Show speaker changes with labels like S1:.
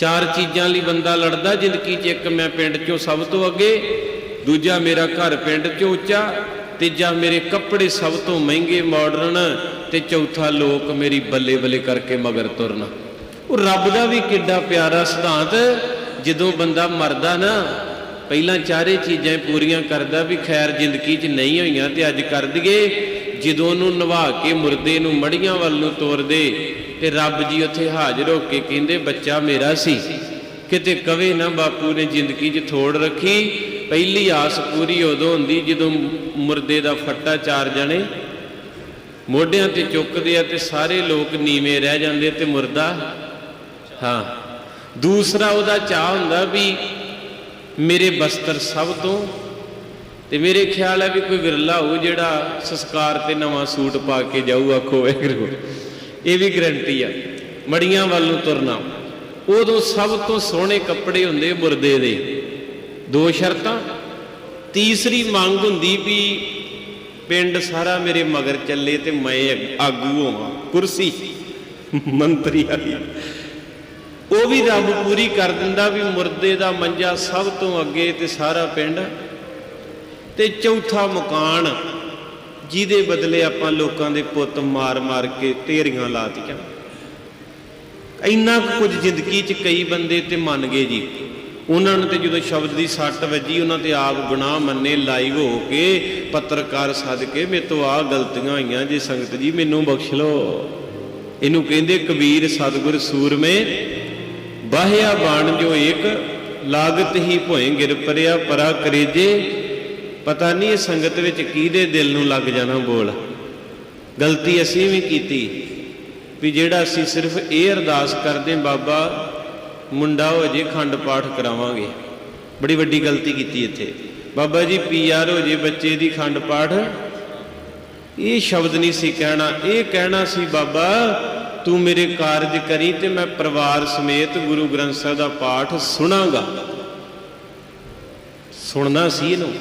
S1: ਚਾਰ ਚੀਜ਼ਾਂ ਲਈ ਬੰਦਾ ਲੜਦਾ, ਜ਼ਿੰਦਗੀ 'ਚ ਇੱਕ ਮੈਂ ਪਿੰਡ 'ਚੋਂ ਸਭ ਤੋਂ ਅੱਗੇ, ਦੂਜਾ ਮੇਰਾ ਘਰ ਪਿੰਡ 'ਚੋਂ ਉੱਚਾ, ਤੀਜਾ ਮੇਰੇ ਕੱਪੜੇ ਸਭ ਤੋਂ ਮਹਿੰਗੇ ਮਾਡਰਨ ਤੇ ਚੌਥਾ ਲੋਕ ਮੇਰੀ ਬੱਲੇ ਬੱਲੇ ਕਰਕੇ ਮਗਰ ਤੁਰਨਾ। ਉਹ ਰੱਬ ਦਾ ਵੀ ਕਿੱਡਾ ਪਿਆਰਾ ਸਿਧਾਂਤ, ਜਦੋਂ ਬੰਦਾ ਮਰਦਾ ਨਾ, ਪਹਿਲਾਂ ਚਾਰੇ ਚੀਜ਼ਾਂ ਪੂਰੀਆਂ ਕਰਦਾ ਵੀ ਖੈਰ ਜ਼ਿੰਦਗੀ 'ਚ ਨਹੀਂ ਹੋਈਆਂ ਤੇ ਅੱਜ ਕਰ ਦਈਏ, ਜਦੋਂ ਨੂੰ ਨਵਾ ਕੇ ਮੁਰਦੇ ਨੂੰ ਮੜੀਆਂ ਵੱਲ ਨੂੰ ਤੋਰਦੇ ਤੇ ਰੱਬ ਜੀ ਉੱਥੇ ਹਾਜ਼ਰ ਹੋ ਕੇ ਕਹਿੰਦੇ, ਬੱਚਾ ਮੇਰਾ ਸੀ। ਕਿਤੇ ਕਵੇ ਨਾ ਬਾਪੂ ਨੇ ਜ਼ਿੰਦਗੀ 'ਚ ਥੋੜ ਰੱਖੀ। ਪਹਿਲੀ ਆਸ ਪੂਰੀ ਉਦੋਂ ਹੁੰਦੀ ਜਦੋਂ ਮੁਰਦੇ ਦਾ ਫੱਟਾ ਚਾਰ ਜਣੇ ਮੋਢਿਆਂ ਤੇ ਚੁੱਕਦੇ ਆ ਤੇ ਸਾਰੇ ਲੋਕ ਨੀਵੇਂ ਰਹਿ ਜਾਂਦੇ ਤੇ ਮੁਰਦਾ ਹਾਂ। ਦੂਸਰਾ ਉਹਦਾ ਚਾਹ ਹੁੰਦਾ ਵੀ ਮੇਰੇ ਬਸਤਰ ਸਭ ਤੋਂ ਤੇ ਮੇਰੇ ਖਿਆਲ ਹੈ ਵੀ ਕੋਈ ਵਿਰਲਾ ਹੋਊ ਜਿਹੜਾ ਸੰਸਕਾਰ ਤੇ ਨਵਾਂ ਸੂਟ ਪਾ ਕੇ ਜਾਊ, ਆਖੋ ਵਾਹਿਗੁਰੂ। ਇਹ ਵੀ ਗਰੰਟੀ ਆ, ਮੜੀਆਂ ਵੱਲ ਨੂੰ ਤੁਰਨਾ। ਉਦੋਂ ਸਭ ਤੋਂ ਸੋਹਣੇ ਕੱਪੜੇ ਹੁੰਦੇ ਮੁਰਦੇ ਦੇ। ਦੋ ਸ਼ਰਤਾਂ, ਤੀਸਰੀ ਮੰਗ ਹੁੰਦੀ ਵੀ ਪਿੰਡ ਸਾਰਾ ਮੇਰੇ ਮਗਰ ਚੱਲੇ ਤੇ ਮੈਂ ਆਗੂ ਹੋਵਾਂ, ਕੁਰਸੀ, ਮੰਤਰੀ ਵਾਲੀ ਉਹ ਵੀ ਰੱਬ ਪੂਰੀ ਕਰ ਦਿੰਦਾ ਵੀ ਮੁਰਦੇ ਦਾ ਮੰਜਾ ਸਭ ਤੋਂ ਅੱਗੇ ਤੇ ਸਾਰਾ ਪਿੰਡ। ਤੇ ਚੌਥਾ ਮਕਾਨ ਜਿਹਦੇ ਬਦਲੇ ਆਪਾਂ ਲੋਕਾਂ ਦੇ ਪੁੱਤ ਮਾਰ-ਮਾਰ ਕੇ ਢੇਰੀਆਂ ਲਾਤੀਆਂ ਇੰਨਾ ਕੁਝ ਜ਼ਿੰਦਗੀ 'ਚ ਕਈ ਬੰਦੇ ਤੇ ਮੰਨ ਗਏ ਜੀ। ਉਹਨਾਂ ਨੂੰ ਤੇ ਜਦੋਂ ਸ਼ਬਦ ਦੀ ਸੱਟ ਵੱਜੀ, ਉਹਨਾਂ ਤੇ ਆਪ ਗੁਨਾਹ ਮੰਨੇ, ਲਾਈਵ ਹੋ ਕੇ ਪੱਤਰਕਾਰ ਸੱਦ ਕੇ, ਮੇਰੇ ਤੋਂ ਆ ਗਲਤੀਆਂ ਹੋਈਆਂ ਜੀ ਸੰਗਤ ਜੀ, ਮੈਨੂੰ ਬਖਸ਼ ਲਓ। ਇਹਨੂੰ ਕਹਿੰਦੇ ਕਬੀਰ ਸਤਿਗੁਰ ਸੂਰਮੇ, ਬਾਹਿਆ ਬਾਣ ਜੋ ਇੱਕ ਲਾਗਤ ਹੀ ਭੋਏ ਗਿਰ ਪਰਿਆ, ਪਰਾ ਕਰੇਜੇ ਪਤਾ ਨਹੀਂ ਇਹ ਸੰਗਤ ਵਿੱਚ ਕਿਹਦੇ ਦਿਲ ਨੂੰ ਲੱਗ ਜਾਣਾ ਬੋਲ। ਗਲਤੀ ਅਸੀਂ ਵੀ ਕੀਤੀ ਵੀ ਜਿਹੜਾ ਅਸੀਂ ਸਿਰਫ ਇਹ ਅਰਦਾਸ ਕਰਦੇ ਬਾਬਾ, ਮੁੰਡਾ ਹੋ ਜੇ, ਖੰਡ ਪਾਠ ਕਰਾਵਾਂਗੇ। ਬੜੀ ਵੱਡੀ ਗਲਤੀ ਕੀਤੀ ਇੱਥੇ। ਬਾਬਾ ਜੀ ਪੀਆਰ ਹੋ ਜੇ ਬੱਚੇ ਦੀ ਖੰਡ ਪਾਠ। ਇਹ ਸ਼ਬਦ ਨਹੀਂ ਸੀ ਕਹਿਣਾ। ਇਹ ਕਹਿਣਾ ਸੀ, ਬਾਬਾ, ਤੂੰ ਮੇਰੇ ਕਾਰਜ ਕਰੀ ਤੇ ਮੈਂ ਪਰਿਵਾਰ ਸਮੇਤ ਗੁਰੂ ਗ੍ਰੰਥ ਸਾਹਿਬ ਦਾ ਪਾਠ ਸੁਣਾਂਗਾ। ਸੁਣਨਾ ਸੀ ਇਹਨੂੰ।